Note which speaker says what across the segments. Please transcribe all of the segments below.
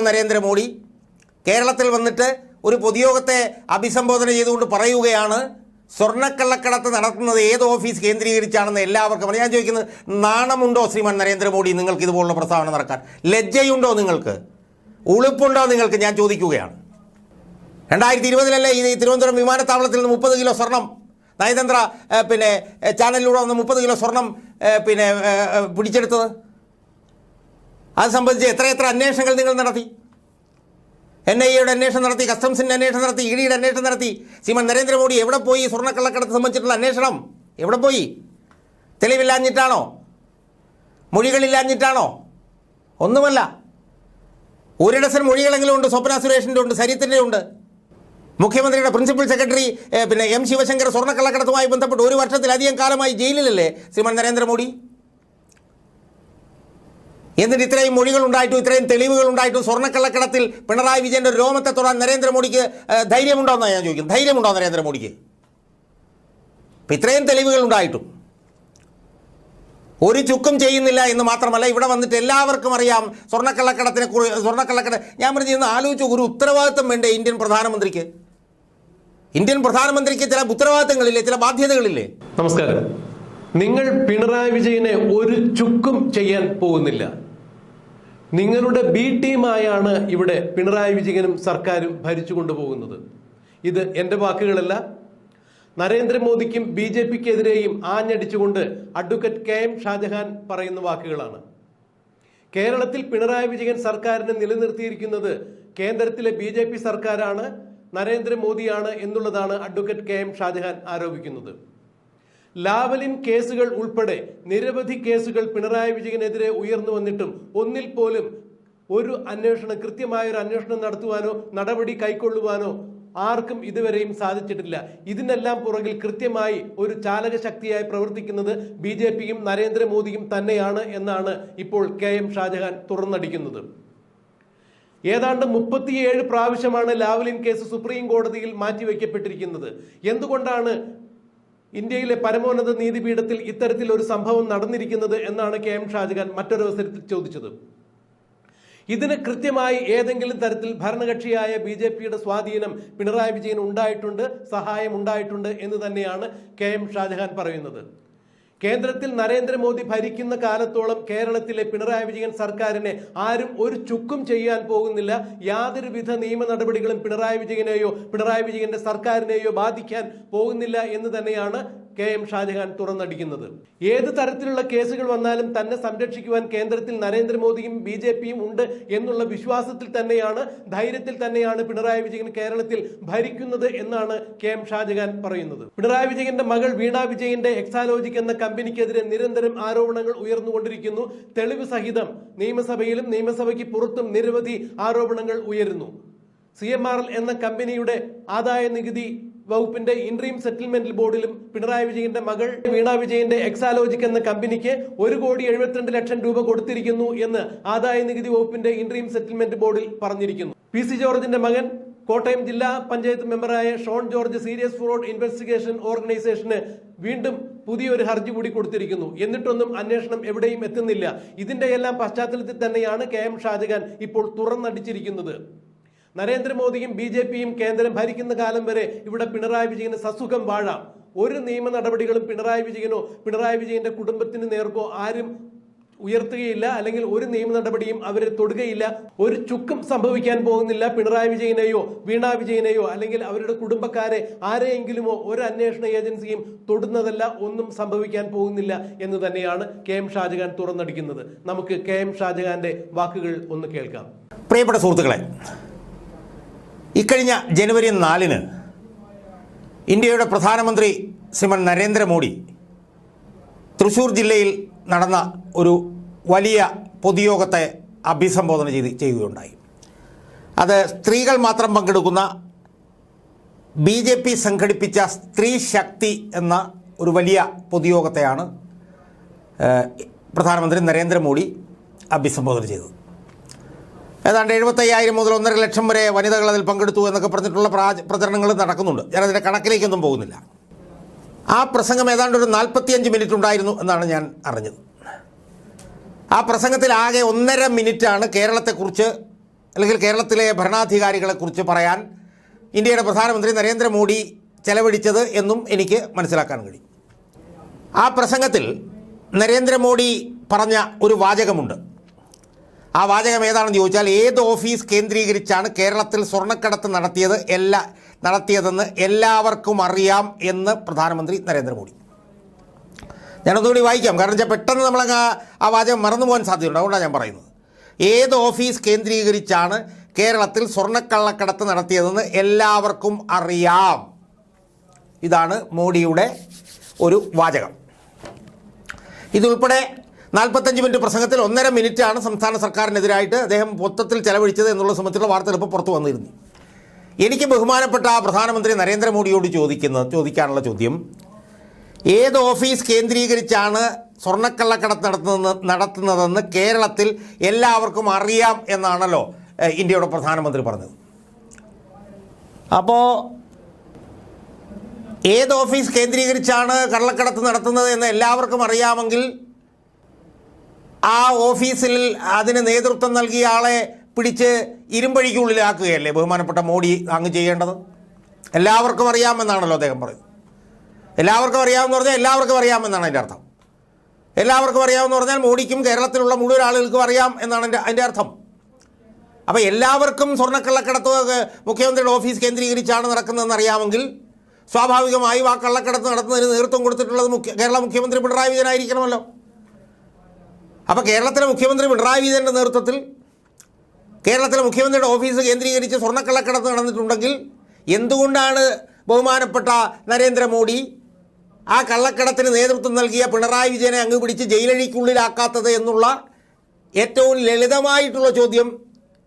Speaker 1: നരേന്ദ്രമോദി കേരളത്തിൽ വന്നിട്ട് ഒരു പൊതുയോഗത്തെ അഭിസംബോധന ചെയ്തുകൊണ്ട് പറയുകയാണ് സ്വർണക്കള്ളക്കടത്ത് നടത്തുന്നത് ഏത് ഓഫീസ് കേന്ദ്രീകരിച്ചാണെന്ന് എല്ലാവർക്കും ഞാൻ ചോദിക്കുന്നത് നാണമുണ്ടോ ശ്രീമാൻ നരേന്ദ്രമോദി? നിങ്ങൾക്ക് ഇതുപോലുള്ള പ്രസ്താവന നടക്കാൻ. ലജ്ജയുണ്ടോ നിങ്ങൾക്ക്? ഉളുപ്പുണ്ടോ നിങ്ങൾക്ക്? ഞാൻ ചോദിക്കുകയാണ്. രണ്ടായിരത്തി ഇരുപതിലല്ലേ ഈ തിരുവനന്തപുരം വിമാനത്താവളത്തിൽ നിന്ന് മുപ്പത് കിലോ സ്വർണം നയതന്ത്ര പിന്നെ ചാനലിലൂടെ വന്ന് മുപ്പത് കിലോ സ്വർണം പിന്നെ പിടിച്ചെടുത്തത്? അത് സംബന്ധിച്ച് എത്രയെത്ര അന്വേഷണങ്ങൾ നിങ്ങൾ നടത്തി? എൻ ഐ എയുടെ അന്വേഷണം നടത്തി കസ്റ്റംസിന്റെ അന്വേഷണം നടത്തി ഇ ഡിയുടെ അന്വേഷണം നടത്തി. ശ്രീമാൻ നരേന്ദ്രമോദി എവിടെ പോയി സ്വർണക്കള്ളക്കടത്ത് സംബന്ധിച്ചിട്ടുള്ള അന്വേഷണം? എവിടെ പോയി? തെളിവില്ലാഞ്ഞിട്ടാണോ? മൊഴികളില്ലാഞ്ഞിട്ടാണോ? ഒന്നുമല്ല. ഒരു ഡസൻ മൊഴികളെങ്കിലും ഉണ്ട് സ്വപ്ന സുരേഷിന്റെ ഉണ്ട് സരിത്തിന്റെ ഉണ്ട്. മുഖ്യമന്ത്രിയുടെ പ്രിൻസിപ്പൽ സെക്രട്ടറി പിന്നെ എം ശിവശങ്കർ സ്വർണക്കള്ളക്കടത്തുമായി ബന്ധപ്പെട്ട് ഒരു വർഷത്തിലധികം കാലമായി ജയിലിലല്ലേ ശ്രീമാൻ നരേന്ദ്രമോദി? എന്നിട്ട് ഇത്രയും മൊഴികൾ ഉണ്ടായിട്ടും ഇത്രയും തെളിവുകൾ ഉണ്ടായിട്ടും സ്വർണക്കള്ളക്കടത്തിൽ പിണറായി വിജയന്റെ രോമത്തെ തൊടാൻ നരേന്ദ്രമോദിക്ക് ഏ, ധൈര്യമുണ്ടോ എന്നാണ് ഞാൻ ചോദിക്കും ധൈര്യമുണ്ടോ നരേന്ദ്രമോദിക്ക്? ഇപ്പം ഇത്രയും തെളിവുകൾ ഉണ്ടായിട്ടും ഒരു ചുക്കും ചെയ്യുന്നില്ല എന്ന് മാത്രമല്ല ഇവിടെ വന്നിട്ട് എല്ലാവർക്കും അറിയാം സ്വർണക്കള്ളക്കടത്തിനെ കുറിച്ച് സ്വർണക്കള്ളക്കട ഞാൻ പറഞ്ഞു ഇന്ന് ആലോചിച്ചു ഒരു ഉത്തരവാദിത്വം വേണ്ടേ ഇന്ത്യൻ പ്രധാനമന്ത്രിക്ക്? ഇന്ത്യൻ പ്രധാനമന്ത്രിക്ക് ചില ഉത്തരവാദിത്തങ്ങളില്ലേ ചില ബാധ്യതകളില്ലേ?
Speaker 2: നമസ്കാരം. നിങ്ങൾ പിണറായി വിജയനെ ഒരു ചുക്കും ചെയ്യാൻ പോകുന്നില്ല. നിങ്ങളുടെ ബി ടീമായാണ് ഇവിടെ പിണറായി വിജയനും സർക്കാരും ഭരിച്ചു കൊണ്ടുപോകുന്നത്. ഇത് എന്റെ വാക്കുകളല്ല. നരേന്ദ്രമോദിക്കും ബി ജെ പിക്കെതിരെയും ആഞ്ഞടിച്ചുകൊണ്ട് അഡ്വക്കേറ്റ് കെ എം ഷാജഹാൻ പറയുന്ന വാക്കുകളാണ്. കേരളത്തിൽ പിണറായി വിജയൻ സർക്കാരിനെ നിലനിർത്തിയിരിക്കുന്നത് കേന്ദ്രത്തിലെ ബി സർക്കാരാണ് നരേന്ദ്രമോദിയാണ് എന്നുള്ളതാണ് അഡ്വക്കേറ്റ് കെ എം ഷാജഹാൻ ആരോപിക്കുന്നത്. ലാവലിൻ കേസുകൾ ഉൾപ്പെടെ നിരവധി കേസുകൾ പിണറായി വിജയനെതിരെ ഉയർന്നു വന്നിട്ടും ഒന്നിൽ പോലും ഒരു അന്വേഷണം കൃത്യമായ ഒരു അന്വേഷണം നടത്തുവാനോ നടപടി കൈക്കൊള്ളുവാനോ ആർക്കും ഇതുവരെയും സാധിച്ചിട്ടില്ല. ഇതിനെല്ലാം പുറകിൽ കൃത്യമായി ഒരു ചാലക ശക്തിയായി പ്രവർത്തിക്കുന്നത് ബി ജെ പിയും നരേന്ദ്രമോദിയും തന്നെയാണ് എന്നാണ് ഇപ്പോൾ കെ എം ഷാജഹാൻ തുറന്നടിക്കുന്നത്. ഏതാണ്ട് മുപ്പത്തിയേഴ് പ്രാവശ്യമാണ് ലാവലിൻ കേസ് സുപ്രീം കോടതിയിൽ മാറ്റിവെക്കപ്പെട്ടിരിക്കുന്നത്. എന്തുകൊണ്ടാണ് ഇന്ത്യയിലെ പരമോന്നത നീതിപീഠത്തിൽ ഇത്തരത്തിൽ ഒരു സംഭവം നടന്നിരിക്കുന്നത് എന്നാണ് കെ എം ഷാജഹാൻ മറ്റൊരവസരത്തിൽ ചോദിച്ചത്. ഇതിന് കൃത്യമായി ഏതെങ്കിലും തരത്തിൽ ഭരണകക്ഷിയായ ബി ജെ പിയുടെ സ്വാധീനം പിണറായി വിജയൻ ഉണ്ടായിട്ടുണ്ട് സഹായം ഉണ്ടായിട്ടുണ്ട് എന്ന് തന്നെയാണ് കെ എം ഷാജഹാൻ പറയുന്നത്. കേന്ദ്രത്തിൽ നരേന്ദ്രമോദി ഭരിക്കുന്ന കാലത്തോളം കേരളത്തിലെ പിണറായി വിജയൻ സർക്കാരിനെ ആരും ഒരു ചുക്കും ചെയ്യാൻ പോകുന്നില്ല. യാതൊരു വിധ നിയമ നടപടികളും പിണറായി വിജയനെയോ പിണറായി വിജയന്റെ സർക്കാരിനെയോ ബാധിക്കാൻ പോകുന്നില്ല എന്ന് തന്നെയാണ് കെ എം ഷാജഹാൻ തുറന്നടിക്കുന്നത്. ഏത് തരത്തിലുള്ള കേസുകൾ വന്നാലും തന്നെ സംരക്ഷിക്കുവാൻ കേന്ദ്രത്തിൽ നരേന്ദ്രമോദിയും ബി ജെ പിയും ഉണ്ട് എന്നുള്ള വിശ്വാസത്തിൽ തന്നെയാണ് ധൈര്യത്തിൽ തന്നെയാണ് പിണറായി വിജയൻ കേരളത്തിൽ ഭരിക്കുന്നത് എന്നാണ് കെ എം ഷാജഹാൻ പറയുന്നത്. പിണറായി വിജയന്റെ മകൾ വീണ വിജയന്റെ എക്സാലോജിക് എന്ന കമ്പനിക്കെതിരെ നിരന്തരം ആരോപണങ്ങൾ ഉയർന്നുകൊണ്ടിരിക്കുന്നു. തെളിവ് സഹിതം നിയമസഭയിലും നിയമസഭയ്ക്ക് പുറത്തും നിരവധി ആരോപണങ്ങൾ ഉയരുന്നു. സി എം ആർ എൽ എന്ന കമ്പനിയുടെ ആദായ നികുതി വകുപ്പിന്റെ ഇൻട്രീം സെറ്റിൽമെന്റ് ബോർഡിലും പിണറായി വിജയന്റെ മകൾ വീണ വിജയന്റെ എക്സാലോജിക് എന്ന കമ്പനിക്ക് ഒരു കോടി എഴുപത്തിരണ്ട് ലക്ഷം രൂപ കൊടുത്തിരിക്കുന്നു എന്ന് ആദായ നികുതി വകുപ്പിന്റെ ഇൻട്രീം സെറ്റിൽമെന്റ് ബോർഡിൽ പറഞ്ഞിരിക്കുന്നു. പി സി ജോർജിന്റെ മകൻ കോട്ടയം ജില്ലാ panchayat മെമ്പറായ Shone George serious fraud investigation ഓർഗനൈസേഷന് വീണ്ടും പുതിയൊരു ഹർജി കൂടി കൊടുത്തിരിക്കുന്നു. എന്നിട്ടൊന്നും അന്വേഷണം എവിടെയും എത്തുന്നില്ല. ഇതിന്റെ എല്ലാം പശ്ചാത്തലത്തിൽ തന്നെയാണ് കെ എം ഷാജഹാൻ ഇപ്പോൾ തുറന്നടിച്ചിരിക്കുന്നത്. നരേന്ദ്രമോദിയും ബി ജെ പിയും കേന്ദ്രം ഭരിക്കുന്ന കാലം വരെ ഇവിടെ പിണറായി വിജയന് സസുഖം വാഴാം. ഒരു നിയമ നടപടികളും പിണറായി വിജയനോ പിണറായി വിജയന്റെ കുടുംബത്തിന് നേർക്കോ ആരും ഉയർത്തുകയില്ല. അല്ലെങ്കിൽ ഒരു നിയമ നടപടിയും അവരെ തൊടുകയില്ല. ഒരു ചുക്കും സംഭവിക്കാൻ പോകുന്നില്ല പിണറായി വിജയനെയോ വീണ വിജയനെയോ അല്ലെങ്കിൽ അവരുടെ കുടുംബക്കാരെ ആരെയെങ്കിലുമോ ഒരു അന്വേഷണ ഏജൻസിയും തൊടുന്നതല്ല ഒന്നും സംഭവിക്കാൻ പോകുന്നില്ല എന്ന് തന്നെയാണ് കെ എം ഷാജഹാൻ തുറന്നടിക്കുന്നത്. നമുക്ക് കെ എം ഷാജഹാന്റെ വാക്കുകൾ ഒന്ന് കേൾക്കാം.
Speaker 1: പ്രിയപ്പെട്ട സുഹൃത്തുക്കളെ ഇക്കഴിഞ്ഞ ജനുവരി നാലിന് ഇന്ത്യയുടെ പ്രധാനമന്ത്രി ശ്രീമൻ നരേന്ദ്രമോദി തൃശ്ശൂർ ജില്ലയിൽ നടന്ന ഒരു വലിയ പൊതുയോഗത്തെ അഭിസംബോധന ചെയ്ത് ചെയ്യുകയുണ്ടായി. അത് സ്ത്രീകൾ മാത്രം പങ്കെടുക്കുന്ന ബി ജെ പി സംഘടിപ്പിച്ച സ്ത്രീ ശക്തി എന്ന ഒരു വലിയ പൊതുയോഗത്തെയാണ് പ്രധാനമന്ത്രി നരേന്ദ്രമോദി അഭിസംബോധന ചെയ്തത്. ഏതാണ്ട് എഴുപത്തയ്യായിരം മുതൽ ഒന്നര ലക്ഷം വരെ വനിതകൾ അതിൽ പങ്കെടുത്തു എന്നൊക്കെ പറഞ്ഞിട്ടുള്ള പ്രാ പ്രചരണങ്ങൾ നടക്കുന്നുണ്ട്. ഞാനതിന്റെ കണക്കിലേക്കൊന്നും പോകുന്നില്ല. ആ പ്രസംഗം ഏതാണ്ട് ഒരു നാൽപ്പത്തിയഞ്ച് മിനിറ്റ് ഉണ്ടായിരുന്നു എന്നാണ് ഞാൻ അറിഞ്ഞത്. ആ പ്രസംഗത്തിൽ ആകെ ഒന്നര മിനിറ്റാണ് കേരളത്തെക്കുറിച്ച് അല്ലെങ്കിൽ കേരളത്തിലെ ഭരണാധികാരികളെക്കുറിച്ച് പറയാൻ ഇന്ത്യയുടെ പ്രധാനമന്ത്രി നരേന്ദ്രമോദി ചെലവഴിച്ചത് എന്നും എനിക്ക് മനസ്സിലാക്കാൻ കഴിയും. ആ പ്രസംഗത്തിൽ നരേന്ദ്രമോദി പറഞ്ഞ ഒരു വാചകമുണ്ട്. ആ വാചകം ഏതാണെന്ന് ചോദിച്ചാൽ ഏത് ഓഫീസ് കേന്ദ്രീകരിച്ചാണ് കേരളത്തിൽ സ്വർണക്കടത്ത് നടത്തിയത് എല്ലാ നടത്തിയതെന്ന് എല്ലാവർക്കും അറിയാം എന്ന് പ്രധാനമന്ത്രി നരേന്ദ്രമോദി. ഞാനൊന്നുകൂടി വായിക്കാം. കാരണം വെച്ചാൽ പെട്ടെന്ന് നമ്മൾ ആ- വാചകം മറന്നു പോകാൻ സാധ്യതയുണ്ട്. അതുകൊണ്ടാണ് ഞാൻ പറയുന്നത്. ഏത് ഓഫീസ് കേന്ദ്രീകരിച്ചാണ് കേരളത്തിൽ സ്വർണക്കള്ളക്കടത്ത് നടത്തിയതെന്ന് എല്ലാവർക്കും അറിയാം. ഇതാണ് മോഡിയുടെ ഒരു വാചകം. ഇതുൾപ്പെടെ നാൽപ്പത്തഞ്ച് മിനിറ്റ് പ്രസംഗത്തിൽ ഒന്നര മിനിറ്റാണ് സംസ്ഥാന സർക്കാരിനെതിരായിട്ട് അദ്ദേഹം മൊത്തത്തിൽ ചെലവഴിച്ചത് എന്നുള്ള സംബന്ധിച്ചുള്ള വാർത്തകൾ ഇപ്പോൾ പുറത്തു വന്നിരുന്നു. എനിക്ക് ബഹുമാനപ്പെട്ട പ്രധാനമന്ത്രി നരേന്ദ്രമോദിയോട് ചോദിക്കുന്ന ചോദിക്കാനുള്ള ചോദ്യം ഏത് ഓഫീസ് കേന്ദ്രീകരിച്ചാണ് സ്വർണക്കള്ളക്കടത്ത് നടത്തുന്നത് നടത്തുന്നതെന്ന് കേരളത്തിൽ എല്ലാവർക്കും അറിയാം എന്നാണല്ലോ ഇന്ത്യയുടെ പ്രധാനമന്ത്രി പറഞ്ഞത്. അപ്പോൾ ഏത് ഓഫീസ് കേന്ദ്രീകരിച്ചാണ് കള്ളക്കടത്ത് നടത്തുന്നത് എന്ന് എല്ലാവർക്കും അറിയാമെങ്കിൽ ആ ഓഫീസിൽ അതിന് നേതൃത്വം നൽകിയ ആളെ പിടിച്ച് ഇരുമ്പഴിക്കുള്ളിലാക്കുകയല്ലേ ബഹുമാനപ്പെട്ട മോഡി അങ്ങ് ചെയ്യേണ്ടത്? എല്ലാവർക്കും അറിയാമെന്നാണല്ലോ അദ്ദേഹം പറയുന്നത്. എല്ലാവർക്കും അറിയാമെന്ന് പറഞ്ഞാൽ എല്ലാവർക്കും അറിയാമെന്നാണ് അതിന്റെ അർത്ഥം. എല്ലാവർക്കും അറിയാമെന്ന് പറഞ്ഞാൽ മോഡിക്കും കേരളത്തിലുള്ള മുഴുവൻ ആളുകൾക്കും അറിയാം എന്നാണ് എന്റെ അതിന്റെ അർത്ഥം. അപ്പോൾ എല്ലാവർക്കും സ്വർണക്കള്ളക്കടത്ത് മുഖ്യമന്ത്രിയുടെ ഓഫീസ് കേന്ദ്രീകരിച്ചാണ് നടക്കുന്നതെന്ന് അറിയാമെങ്കിൽ സ്വാഭാവികമായി ആ കള്ളക്കടത്ത് നടത്തുന്നതിന് നേതൃത്വം കൊടുത്തിട്ടുള്ളത് മുഖ്യ കേരള മുഖ്യമന്ത്രി പിണറായി വിജയനായിരിക്കണമല്ലോ. അപ്പോൾ കേരളത്തിലെ മുഖ്യമന്ത്രി പിണറായി വിജയന്റെ നേതൃത്വത്തിൽ കേരളത്തിലെ മുഖ്യമന്ത്രിയുടെ ഓഫീസ് കേന്ദ്രീകരിച്ച് സ്വർണക്കള്ളക്കടത്ത് നടന്നിട്ടുണ്ടെങ്കിൽ എന്തുകൊണ്ടാണ് ബഹുമാനപ്പെട്ട നരേന്ദ്രമോദി ആ കള്ളക്കടത്തിന് നേതൃത്വം നൽകിയ പിണറായി വിജയനെ അങ്ങ് പിടിച്ച് ജയിലഴിക്കുള്ളിലാക്കാത്തത് എന്നുള്ള ഏറ്റവും ലളിതമായിട്ടുള്ള ചോദ്യം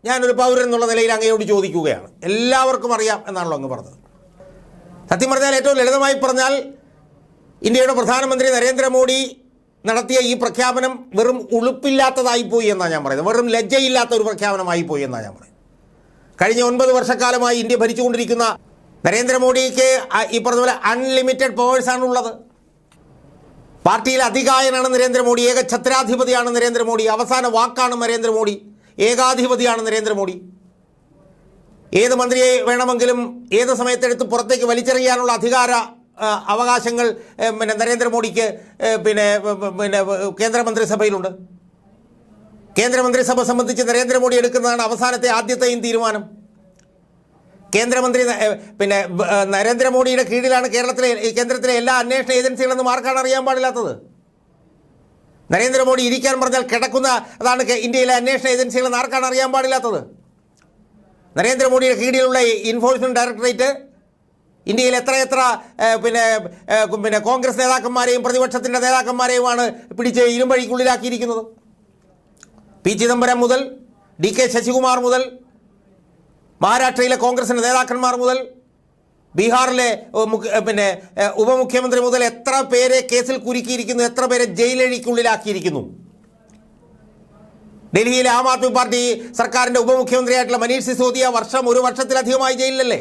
Speaker 1: ഞാനൊരു പൗരൻ എന്നുള്ള നിലയിൽ അങ്ങയോട് ചോദിക്കുകയാണ്. എല്ലാവർക്കും അറിയാം എന്നാണല്ലോ അങ്ങ് പറഞ്ഞത്. സത്യം പറഞ്ഞാൽ ഏറ്റവും ലളിതമായി പറഞ്ഞാൽ ഇന്ത്യയുടെ പ്രധാനമന്ത്രി നരേന്ദ്രമോദി നടത്തിയ ഈ പ്രഖ്യാപനം വെറും ഉളുപ്പില്ലാത്തതായി പോയി എന്നാണ് ഞാൻ പറയുന്നത്. വെറും ലജ്ജയില്ലാത്ത ഒരു പ്രഖ്യാപനമായി പോയി എന്നാണ് ഞാൻ പറയുന്നത്. കഴിഞ്ഞ ഒൻപത് വർഷക്കാലമായി ഇന്ത്യ ഭരിച്ചുകൊണ്ടിരിക്കുന്ന നരേന്ദ്രമോദിക്ക് ഈ പറഞ്ഞ അൺലിമിറ്റഡ് പവേഴ്സാണ് ഉള്ളത് പാർട്ടിയിൽ അധികായനാണ് നരേന്ദ്രമോദി ഏക ഛത്രാധിപതിയാണ് നരേന്ദ്രമോദി അവസാന വാക്കാണ് നരേന്ദ്രമോദി ഏകാധിപതിയാണ് നരേന്ദ്രമോദി. ഏത് മന്ത്രിയെ വേണമെങ്കിലും ഏത് സമയത്തെടുത്ത് പുറത്തേക്ക് വലിച്ചെറിയാനുള്ള അധികാര അവകാശങ്ങൾ പിന്നെ നരേന്ദ്രമോദിക്ക് പിന്നെ പിന്നെ കേന്ദ്രമന്ത്രിസഭയിലുണ്ട്. കേന്ദ്രമന്ത്രിസഭ സംബന്ധിച്ച് നരേന്ദ്രമോദി എടുക്കുന്നതാണ് അവസാനത്തെ ആദ്യത്തെയും തീരുമാനം. കേന്ദ്രമന്ത്രി പിന്നെ നരേന്ദ്രമോദിയുടെ കീഴിലാണ് കേരളത്തിലെ കേന്ദ്രത്തിലെ എല്ലാ അന്വേഷണ ഏജൻസികളെന്നും ആർക്കാണ് അറിയാൻ പാടില്ലാത്തത്. നരേന്ദ്രമോദി ഇരിക്കാൻ പറഞ്ഞാൽ കിടക്കുന്ന അതാണ് ഇന്ത്യയിലെ അന്വേഷണ ഏജൻസികളെന്ന് ആർക്കാണ് അറിയാൻ പാടില്ലാത്തത്? നരേന്ദ്രമോദിയുടെ കീഴിലുള്ള ഇൻഫോഴ്സ്മെന്റ് ഡയറക്ടറേറ്റ് ഇന്ത്യയിൽ എത്രയെത്ര എത്ര പിന്നെ പിന്നെ കോൺഗ്രസ് നേതാക്കന്മാരെയും പ്രതിപക്ഷത്തിന്റെ നേതാക്കന്മാരെയുമാണ് പിടിച്ച് ഇരുമ്പഴിക്കുള്ളിലാക്കിയിരിക്കുന്നത്. പി ചിദംബരം മുതൽ ഡി കെ ശശികുമാർ മുതൽ മഹാരാഷ്ട്രയിലെ കോൺഗ്രസിന്റെ നേതാക്കന്മാർ മുതൽ ബീഹാറിലെ പിന്നെ ഉപമുഖ്യമന്ത്രി മുതൽ എത്ര പേരെ കേസിൽ കുരുക്കിയിരിക്കുന്നു എത്ര പേരെ ജയിലഴിക്കുള്ളിലാക്കിയിരിക്കുന്നു ഡൽഹിയിലെ ആം ആദ്മി പാർട്ടി സർക്കാരിന്റെ ഉപമുഖ്യമന്ത്രിയായിട്ടുള്ള മനീഷ് സിസോദിയ വർഷം ഒരു വർഷത്തിലധികമായി ജയിലിലല്ലേ?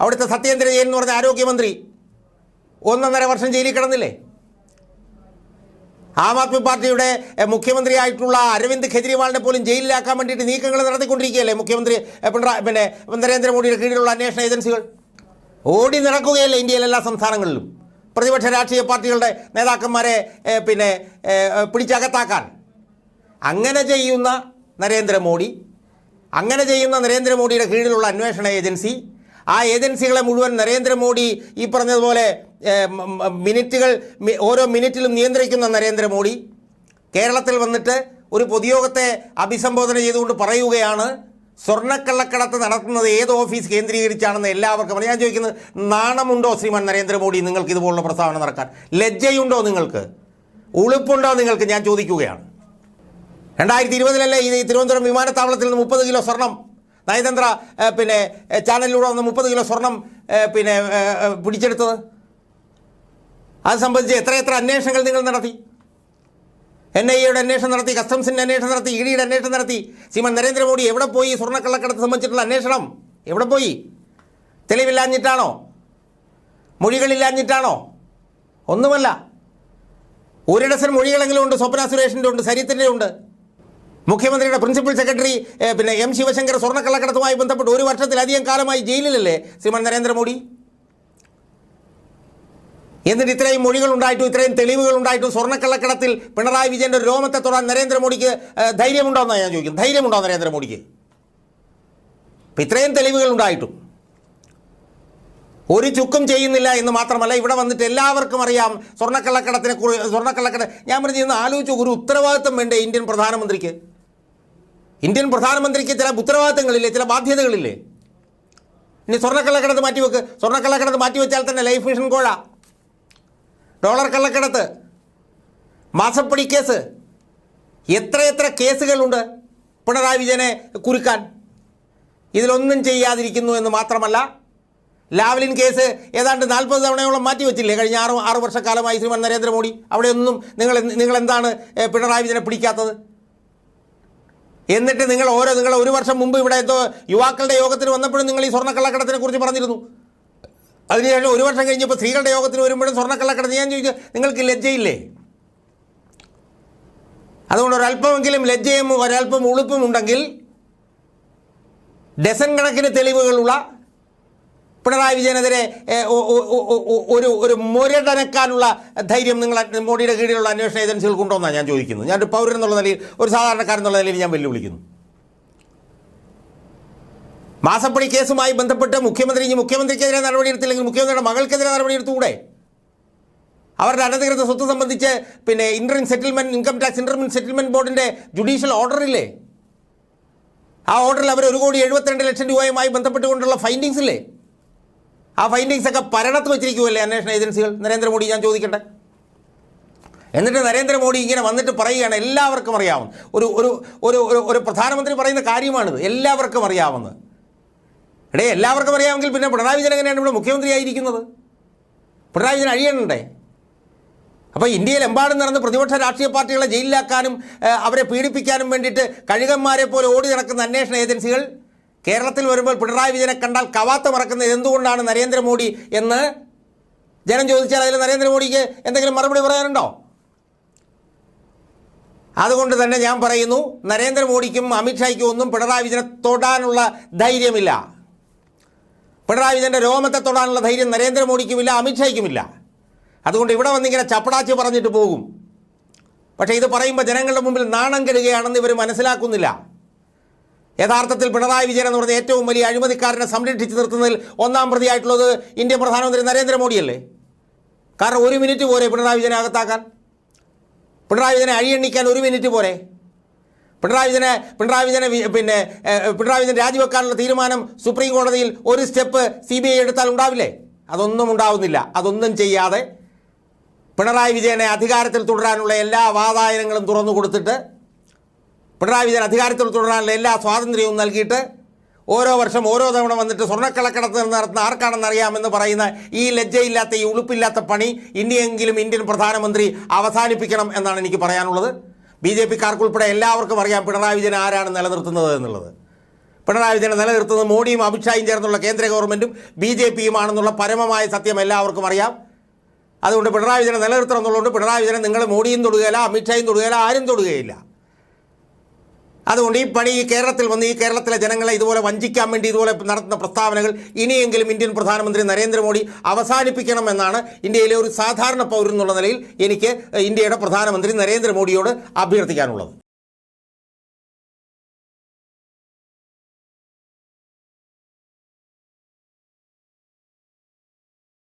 Speaker 1: അവിടുത്തെ സത്യേന്ദ്ര ജയിൽ എന്ന് പറഞ്ഞ ആരോഗ്യമന്ത്രി ഒന്നൊന്നര വർഷം ജയിലിൽ കിടന്നില്ലേ? ആം ആദ്മി പാർട്ടിയുടെ മുഖ്യമന്ത്രിയായിട്ടുള്ള അരവിന്ദ് കെജ്രിവാളിനെ പോലും ജയിലിലാക്കാൻ വേണ്ടിയിട്ട് നീക്കങ്ങൾ നടത്തിക്കൊണ്ടിരിക്കുകയല്ലേ മുഖ്യമന്ത്രി പിണറായി പിന്നെ നരേന്ദ്രമോദിയുടെ കീഴിലുള്ള അന്വേഷണ ഏജൻസികൾ? ഓടി നടക്കുകയല്ലേ ഇന്ത്യയിലെ എല്ലാ സംസ്ഥാനങ്ങളിലും? പ്രതിപക്ഷ രാഷ്ട്രീയ പാർട്ടികളുടെ നേതാക്കന്മാരെ പിന്നെ പിടിച്ചകത്താക്കാൻ. അങ്ങനെ ചെയ്യുന്ന നരേന്ദ്രമോദി അങ്ങനെ ചെയ്യുന്ന നരേന്ദ്രമോദിയുടെ കീഴിലുള്ള അന്വേഷണ ഏജൻസി ആ ഏജൻസികളെ മുഴുവൻ നരേന്ദ്രമോദി ഈ പറഞ്ഞതുപോലെ മിനിറ്റുകൾ ഓരോ മിനിറ്റിലും നിയന്ത്രിക്കുന്ന നരേന്ദ്രമോദി കേരളത്തിൽ വന്നിട്ട് ഒരു പൊതുയോഗത്തെ അഭിസംബോധന ചെയ്തുകൊണ്ട് പറയുകയാണ് സ്വർണക്കള്ളക്കടത്ത് നടത്തുന്നത് ഏത് ഓഫീസ് കേന്ദ്രീകരിച്ചാണെന്ന് എല്ലാവർക്കും ഞാൻ ചോദിക്കുന്നത് നാണമുണ്ടോ ശ്രീമാൻ നരേന്ദ്രമോദി നിങ്ങൾക്ക് ഇതുപോലുള്ള പ്രസ്താവന നടക്കാൻ? ലജ്ജയുണ്ടോ നിങ്ങൾക്ക്? ഉളുപ്പുണ്ടോ നിങ്ങൾക്ക്? ഞാൻ ചോദിക്കുകയാണ്. രണ്ടായിരത്തി ഇരുപതിലല്ലേ ഈ തിരുവനന്തപുരം വിമാനത്താവളത്തിൽ നിന്ന് മുപ്പത് കിലോ സ്വർണം നയതന്ത്ര പിന്നെ ചാനലിലൂടെ വന്ന് മുപ്പത് കിലോ സ്വർണം പിന്നെ പിടിച്ചെടുത്തത്? അത് സംബന്ധിച്ച് എത്രയെത്ര അന്വേഷണങ്ങൾ നിങ്ങൾ നടത്തി? എൻ ഐ എയുടെ അന്വേഷണം നടത്തി കസ്റ്റംസിന്റെ അന്വേഷണം നടത്തി ഇ ഡിയുടെ അന്വേഷണം നടത്തി. ശ്രീമാൻ നരേന്ദ്രമോദി എവിടെ പോയി സ്വർണക്കള്ളക്കടത്ത് സംബന്ധിച്ചിട്ടുള്ള അന്വേഷണം? എവിടെ പോയി? തെളിവില്ലാഞ്ഞിട്ടാണോ? മൊഴികളില്ലാഞ്ഞിട്ടാണോ? ഒന്നുമല്ല. ഒരു ഡസൻ മൊഴികളെങ്കിലും ഉണ്ട് സ്വപ്ന സുരേഷിന്റെ ഉണ്ട് സരിത്തിന്റെ ഉണ്ട്. മുഖ്യമന്ത്രിയുടെ പ്രിൻസിപ്പൽ സെക്രട്ടറി പിന്നെ എം ശിവശങ്കർ സ്വർണക്കള്ളക്കടത്തുമായി ബന്ധപ്പെട്ട് ഒരു വർഷത്തിലധികം കാലമായി ജയിലിലല്ലേ ശ്രീമാൻ നരേന്ദ്രമോദി? എന്നിട്ട് ഇത്രയും മൊഴികൾ ഉണ്ടായിട്ടും ഇത്രയും തെളിവുകൾ ഉണ്ടായിട്ടും സ്വർണക്കള്ളക്കടത്തിൽ പിണറായി വിജയന്റെ രോമത്തെ തൊടാൻ നരേന്ദ്രമോദിക്ക് ധൈര്യമുണ്ടോ ധൈര്യമുണ്ടോയെന്നാണ് ഞാൻ ചോദിക്കുന്നത്? ധൈര്യമുണ്ടോ നരേന്ദ്രമോദിക്ക്? ഇപ്പം ഇത്രയും തെളിവുകൾ ഉണ്ടായിട്ടും ഒരു ചുക്കും ചെയ്യുന്നില്ല എന്ന് മാത്രമല്ല ഇവിടെ വന്നിട്ട് എല്ലാവർക്കും അറിയാം സ്വർണക്കള്ളക്കടത്തിനെ കുറിച്ച് സ്വർണക്കള്ളക്കട ഞാൻ പറഞ്ഞു ഇന്ന് ആലോചിച്ചു ഒരു ഉത്തരവാദിത്വം വേണ്ടേ ഇന്ത്യൻ പ്രധാനമന്ത്രിക്ക്? ഇന്ത്യൻ പ്രധാനമന്ത്രിക്ക് ചില ഉത്തരവാദിത്തങ്ങളില്ലേ ചില ബാധ്യതകളില്ലേ? ഇനി സ്വർണക്കള്ളക്കടത്ത് മാറ്റിവെക്ക്. സ്വർണക്കള്ളക്കടത്ത് മാറ്റിവെച്ചാൽ തന്നെ ലൈഫ് മിഷൻ കോഴ. ഡോളർ കള്ളക്കടത്ത്. മാസപ്പടി കേസ്. എത്രയെത്ര കേസുകളുണ്ട് പിണറായി വിജയനെ കുരുക്കാൻ? ഇതിലൊന്നും ചെയ്യാതിരിക്കുന്നു എന്ന് മാത്രമല്ല ലാവലിൻ കേസ് ഏതാണ്ട് നാൽപ്പത് തവണയോളം മാറ്റിവെച്ചില്ലേ? കഴിഞ്ഞ ആറ് ആറ് വർഷക്കാലമായി ശ്രീമാൻ നരേന്ദ്രമോദി. അവിടെയൊന്നും നിങ്ങൾ നിങ്ങൾ എന്താണ് പിണറായി വിജയനെ പിടിക്കാത്തത്? എന്നിട്ട് നിങ്ങൾ ഓരോ നിങ്ങൾ ഒരു വർഷം മുമ്പ് ഇവിടെ യുവാക്കളുടെ യോഗത്തിന് വന്നപ്പോഴും നിങ്ങൾ ഈ സ്വർണക്കള്ളക്കടത്തിനെ കുറിച്ച് പറഞ്ഞിരുന്നു. അതിനുശേഷം ഒരു വർഷം കഴിഞ്ഞപ്പോൾ സ്ത്രീകളുടെ യോഗത്തിന് വരുമ്പോഴും സ്വർണക്കള്ളക്കടത്ത് ഞാൻ ചോദിച്ചു നിങ്ങൾക്ക് ലജ്ജയില്ലേ? അതുകൊണ്ട് ഒരല്പമെങ്കിലും ലജ്ജയും ഒരല്പം ഉളുപ്പും ഉണ്ടെങ്കിൽ ഡസൻ കണക്കിന് തെളിവുകളുള്ള പിണറായി വിജയനെതിരെ ഒരു ഒരു മുരടനക്കാനുള്ള ധൈര്യം നിങ്ങൾ മോഡിയുടെ കീഴിലുള്ള അന്വേഷണ ഏജൻസികൾക്കുണ്ടോ എന്നാണ് ഞാൻ ചോദിക്കുന്നത്. ഞാനൊരു പൗരൻ എന്നുള്ള നിലയിൽ ഒരു സാധാരണക്കാരൻ എന്നുള്ള നിലയിൽ ഞാൻ വെല്ലുവിളിക്കുന്നു. മാസപ്പടി കേസുമായി ബന്ധപ്പെട്ട് മുഖ്യമന്ത്രി ഇനി മുഖ്യമന്ത്രിക്കെതിരെ നടപടിയെടുത്തില്ലെങ്കിൽ മുഖ്യമന്ത്രിയുടെ മകൾക്കെതിരെ നടപടിയെടുത്തുകൂടെ അവരുടെ അനധികൃത സ്വത്ത് സംബന്ധിച്ച് പിന്നെ interim settlement income tax interim settlement ബോർഡിന്റെ ജുഡീഷ്യൽ ഓർഡറില്ലേ ആ ഓർഡറിൽ അവർ ഒരു കോടി എഴുപത്തിരണ്ട് ലക്ഷം രൂപയുമായി ബന്ധപ്പെട്ടുകൊണ്ടുള്ള ഫൈൻഡിങ്സ് ഇല്ലേ? ആ ഫൈൻഡിങ്സ് ഒക്കെ പരണത്ത് വെച്ചിരിക്കുമല്ലേ അന്വേഷണ ഏജൻസികൾ? നരേന്ദ്രമോദി ഞാൻ ചോദിക്കട്ടെ? എന്നിട്ട് നരേന്ദ്രമോദി ഇങ്ങനെ വന്നിട്ട് പറയുകയാണ് എല്ലാവർക്കും അറിയാവുന്ന ഒരു ഒരു ഒരു ഒരു പ്രധാനമന്ത്രി പറയുന്ന കാര്യമാണിത്. എല്ലാവർക്കും അറിയാവുന്നത് എടേ എല്ലാവർക്കും അറിയാമെങ്കിൽ പിന്നെ പിണറായി വിജയൻ എങ്ങനെയാണ് ഇവിടെ മുഖ്യമന്ത്രിയായിരിക്കുന്നത്? പിണറായി വിജയൻ അഴിയണ്ടേ? അപ്പോൾ ഇന്ത്യയിലെമ്പാടും നടന്ന് പ്രതിപക്ഷ രാഷ്ട്രീയ പാർട്ടികളെ ജയിലിലാക്കാനും അവരെ പീഡിപ്പിക്കാനും വേണ്ടിയിട്ട് കഴുകന്മാരെ പോലെ ഓടി നടക്കുന്ന അന്വേഷണ ഏജൻസികൾ കേരളത്തിൽ വരുമ്പോൾ പിണറായി വിജയനെ കണ്ടാൽ കവാത്ത മറക്കുന്നത് എന്തുകൊണ്ടാണ് നരേന്ദ്രമോദി എന്ന് ജനം ചോദിച്ചാൽ അതിൽ നരേന്ദ്രമോദിക്ക് എന്തെങ്കിലും മറുപടി പറയാനുണ്ടോ? അതുകൊണ്ട് തന്നെ ഞാൻ പറയുന്നു നരേന്ദ്രമോദിക്കും അമിത്ഷായ്ക്കും ഒന്നും പിണറായി വിജയനെ തൊടാനുള്ള ധൈര്യമില്ല. പിണറായി വിജയന്റെ രോമത്തെ തൊടാനുള്ള ധൈര്യം നരേന്ദ്രമോദിക്കുമില്ല അമിത്ഷായ്ക്കുമില്ല അതുകൊണ്ട് ഇവിടെ വന്നിങ്ങനെ ചപ്പടാച്ച് പറഞ്ഞിട്ട് പോകും. പക്ഷേ ഇത് പറയുമ്പോൾ ജനങ്ങളുടെ മുമ്പിൽ നാണം കെടുകയാണെന്ന് ഇവർ മനസ്സിലാക്കുന്നില്ല. യഥാർത്ഥത്തിൽ പിണറായി വിജയൻ എന്ന് പറഞ്ഞ ഏറ്റവും വലിയ അഴിമതിക്കാരനെ സംരക്ഷിച്ച് നിർത്തുന്നതിൽ ഒന്നാം പ്രതിയായിട്ടുള്ളത് ഇന്ത്യൻ പ്രധാനമന്ത്രി നരേന്ദ്രമോദിയല്ലേ? കാരണം ഒരു മിനിറ്റ് പോരെ പിണറായി വിജയനെ അകത്താക്കാൻ? പിണറായി വിജയനെ അഴിയെണ്ണിക്കാൻ ഒരു മിനിറ്റ് പോരെ? പിണറായി വിജയനെ പിണറായി വിജയനെ പിന്നെ പിണറായി വിജയൻ രാജിവെക്കാനുള്ള തീരുമാനം സുപ്രീം കോടതിയിൽ ഒരു സ്റ്റെപ്പ് സി ബി ഐ എടുത്താൽ ഉണ്ടാവില്ലേ? അതൊന്നും ഉണ്ടാവുന്നില്ല. അതൊന്നും ചെയ്യാതെ പിണറായി വിജയനെ അധികാരത്തിൽ തുടരാനുള്ള എല്ലാ വാതായനങ്ങളും തുറന്നു കൊടുത്തിട്ട് പിണറായി വിജയൻ അധികാരത്തിൽ തുടരാനുള്ള എല്ലാ സ്വാതന്ത്ര്യവും നൽകിയിട്ട് ഓരോ വർഷം ഓരോ തവണ വന്നിട്ട് സ്വർണക്കളക്കടത്ത് നടത്തുന്ന ആർക്കാണെന്ന് അറിയാമെന്ന് പറയുന്ന ഈ ലജ്ജയില്ലാത്ത ഈ ഉളുപ്പില്ലാത്ത പണി ഇനിയെങ്കിലും ഇന്ത്യൻ പ്രധാനമന്ത്രി അവസാനിപ്പിക്കണം എന്നാണ് എനിക്ക് പറയാനുള്ളത്. ബി ജെ പിക്കാർക്കുൾപ്പെടെ എല്ലാവർക്കും അറിയാം പിണറായി വിജയൻ ആരാണ് നിലനിർത്തുന്നത് എന്നുള്ളത്. പിണറായി വിജയനെ നിലനിർത്തുന്നത് മോഡിയും അമിത്ഷായും ചേർന്നുള്ള കേന്ദ്ര ഗവൺമെന്റും ബി ജെ പിയുമാണെന്നുള്ള പരമമായ സത്യം എല്ലാവർക്കും അറിയാം. അതുകൊണ്ട് പിണറായി വിജയനെ നിലനിർത്തണം എന്നുള്ളതുകൊണ്ട് പിണറായി വിജയനെ നിങ്ങൾ മോഡിയും തൊടുകയില്ല അമിത്ഷായും തൊടുകയില്ല ആരും തൊടുകയില്ല. അതുകൊണ്ട് ഈ പണി ഈ കേരളത്തിൽ വന്ന് ഈ കേരളത്തിലെ ജനങ്ങളെ ഇതുപോലെ വഞ്ചിക്കാൻ വേണ്ടി ഇതുപോലെ നടത്തുന്ന പ്രസ്താവനകൾ ഇനിയെങ്കിലും ഇന്ത്യൻ പ്രധാനമന്ത്രി നരേന്ദ്രമോദി അവസാനിപ്പിക്കണമെന്നാണ് ഇന്ത്യയിലെ ഒരു സാധാരണ പൗരൻ എന്നുള്ള നിലയിൽ എനിക്ക് ഇന്ത്യയുടെ പ്രധാനമന്ത്രി നരേന്ദ്രമോദിയോട് അഭ്യർത്ഥിക്കാനുള്ളത്.